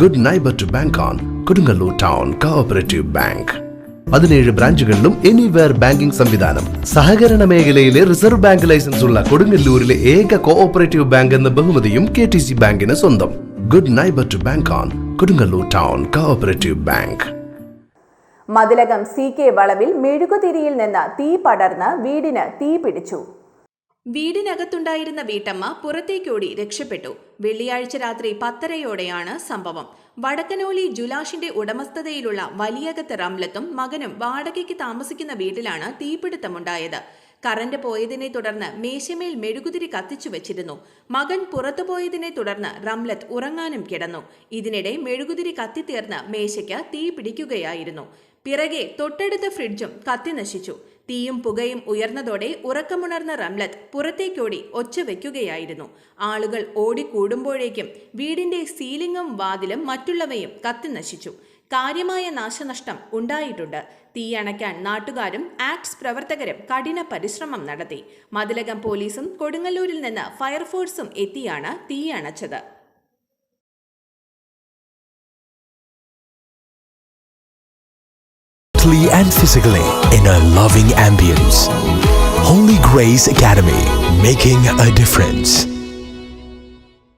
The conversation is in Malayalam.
Good neighbour to bank on Kodungallur town cooperative bank പതിനേഴ് ബ്രാഞ്ചുകളിലും എനിവെയർ ബാങ്കിംഗ് സംവിധാനം. സഹകരണ മേഖലയിലെ റിസർവ് ബാങ്ക് ലൈസൻസ് ഉള്ള കൊടുങ്ങല്ലൂരിലെ ഏക കോഓപ്പറേറ്റീവ് ബാങ്ക് എന്ന ബഹുമതിയും കെ ടി സി ബാങ്കിന് സ്വന്തം. Good neighbour to bank on Kodungallur town cooperative bank Mathilakam C K വളവിൽ മെഴുകുതിരിയിൽ നിന്ന് തീ പടർന്ന് വീടിന് തീ പിടിച്ചു. വീടിനകത്തുണ്ടായിരുന്ന വീട്ടമ്മ പുറത്തേക്കോടി രക്ഷപ്പെട്ടു. വെള്ളിയാഴ്ച രാത്രി പത്തരയോടെയാണ് സംഭവം. വടക്കനോലി ജുലാഷിന്റെ ഉടമസ്ഥതയിലുള്ള വലിയകത്ത് റംലത്തും മകനും വാടകയ്ക്ക് താമസിക്കുന്ന വീട്ടിലാണ് തീപിടുത്തമുണ്ടായത്. കറന്റ് പോയതിനെ തുടർന്ന് മേശമേൽ മെഴുകുതിരി കത്തിച്ചു വെച്ചിരുന്നു. മകൻ പുറത്തുപോയതിനെ തുടർന്ന് റംലത്ത് ഉറങ്ങാനും കിടന്നു. ഇതിനിടെ മെഴുകുതിരി കത്തിത്തീർന്ന് മേശയ്ക്ക് തീ പിടിക്കുകയായിരുന്നു. പിറകെ തൊട്ടടുത്ത ഫ്രിഡ്ജും കത്തിനശിച്ചു തീയും പുകയും ഉയർന്നതോടെ ഉറക്കമുണർന്ന റംലത്ത് പുറത്തേക്കോടി ഒച്ച വയ്ക്കുകയായിരുന്നു ആളുകൾ ഓടിക്കൂടുമ്പോഴേക്കും വീടിന്റെ സീലിംഗും വാതിലും മറ്റുള്ളവയും കത്തിനശിച്ചു കാര്യമായ നാശനഷ്ടം ഉണ്ടായിട്ടുണ്ട്. തീയണയ്ക്കാൻ നാട്ടുകാരും ആക്ട്സ് പ്രവർത്തകരും കഠിന പരിശ്രമം നടത്തി. മതിലകം പോലീസും കൊടുങ്ങല്ലൂരിൽ നിന്ന് ഫയർഫോഴ്സും എത്തിയാണ് തീയണച്ചത് mentally and physically in a loving ambience. Holy Grace Academy, making a difference.